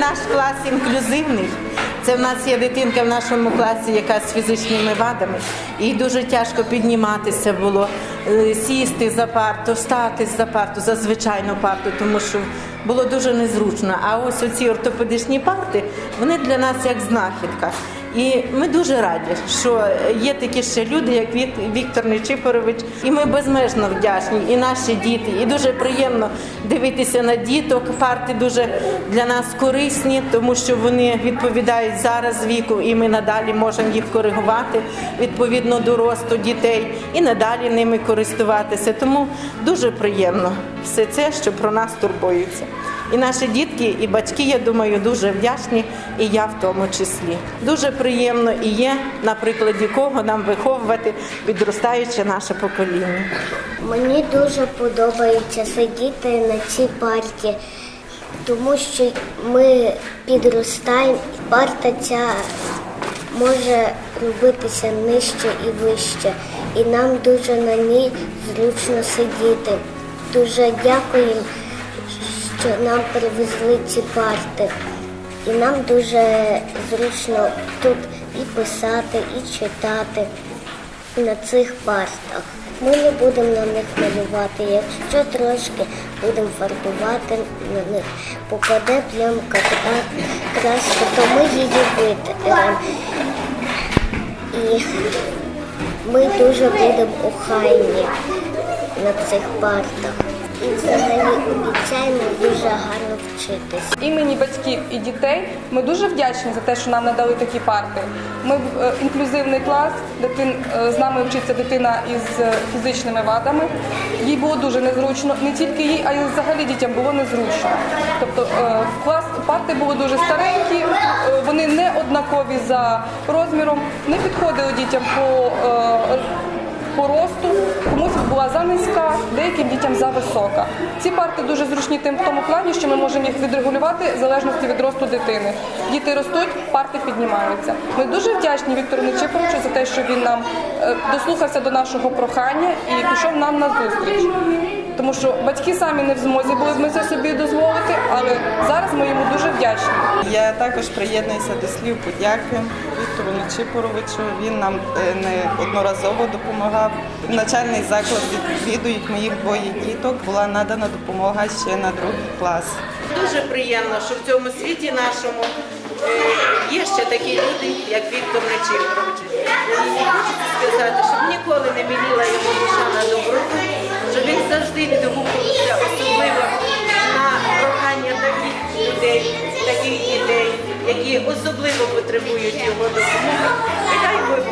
наш клас інклюзивний. Це в нас є дитинка в нашому класі, яка з фізичними вадами. І дуже тяжко підніматися було, е, сісти за парту, встати за парту, за звичайну парту, тому що було дуже незручно. А ось оці ортопедичні парти, вони для нас як знахідка. І ми дуже раді, що є такі ще люди, як Віктор Нечипорович, і ми безмежно вдячні, і наші діти. І дуже приємно дивитися на діток. Парти дуже для нас корисні, тому що вони відповідають зараз віку, і ми надалі можемо їх коригувати відповідно до росту дітей і надалі ними користуватися. Тому дуже приємно все це, що про нас турбуються. І наші дітки, і батьки, я думаю, дуже вдячні, і я в тому числі. Дуже приємно і є, на прикладі кого нам виховувати підростаюче наше покоління. Мені дуже подобається сидіти на цій парті, тому що ми підростаємо, і парта ця може робитися нижче і вище. І нам дуже на ній зручно сидіти. Дуже дякуємо, що нам привезли ці парти. І нам дуже зручно тут і писати, і читати на цих партах. Ми не будемо на них малювати. Якщо трошки будемо фарбувати на них, попаде плямка така краска, то ми її витремо. І ми дуже будемо охайні на цих партах. Дуже гарно вчитися. імені батьків і дітей ми дуже вдячні за те, що нам надали такі парти. Ми е, інклюзивний клас, дитин е, з нами вчиться дитина із е, фізичними вадами. Їй було дуже незручно, не тільки їй, а й взагалі дітям було незручно. Тобто клас парти були дуже старенькі, вони не однакові за розміром, не підходили дітям по. По росту, комусь була занизька, деяким дітям зависока. Ці парти дуже зручні тим в тому плані, що ми можемо їх відрегулювати в залежності від росту дитини. Діти ростуть, парти піднімаються. Ми дуже вдячні Віктору Нечипоровичу за те, що він нам е, дослухався до нашого прохання і пішов нам на зустріч. Тому що батьки самі не в змозі були б ми це собі дозволити, але зараз ми йому дуже вдячні. Я також приєднуюся до слів подяки Віктору Нечипоровичу. Він нам е, не одноразово допомагав. В Начальний заклад відвідують моїх двоє діток. Була надана допомога ще на другий клас. Дуже приємно, що в цьому світі нашому е, є ще такі люди, як Віктор Нечипорович. І хочеться сказати, щоб ніколи не міліла його душа на доброту, що він завжди відгукувався людей, таких дітей, які особливо потребують його допомоги.